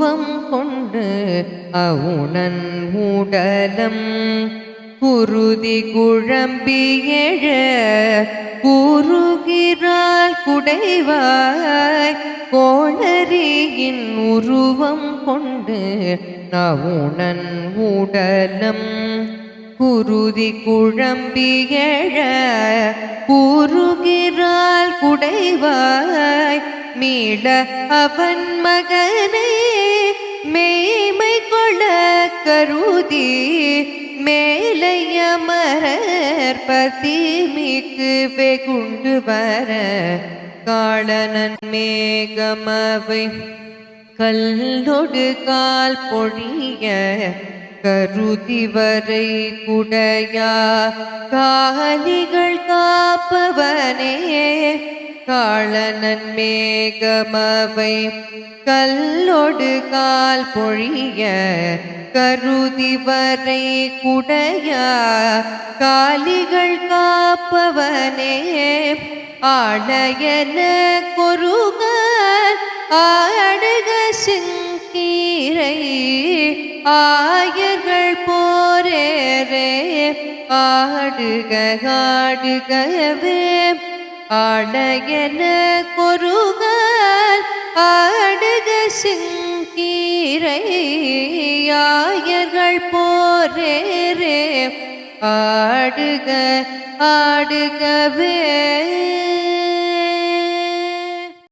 உருவம் கொண்டு அவுணன் உடலம் குருதி குழம்பி எழ கூறுகிறாள் குடைவாய் கோளரியின் உருவம் கொண்டு நவுணன் உடலம் குருதி குழம்பி எழ கூறுகிறாள் குடைவாய் மீள அவன் மகனே மேய்மை கொள கருதி மேலையமரர் மிக்கு வெகுண்டு வர காளனன் மேகமவை கல்லொடு கால் பொழிய கருதி வரை குடையா காலிகள் கா காப்பவனே காளனன் மேகமவை கல்லொடு கால் பொழிய கருதி வரை குடையா காலிகள் காப்பவனே ஆடையன கொருக ஆடுக சிங்கீரை ஆயர்கள் போரேரே ஆடுக ஆடுகவே ஆடகன கொருக ஆடுக சிங்கீரையாயர்கள் போரேரே ஆடுக ஆடுகவே.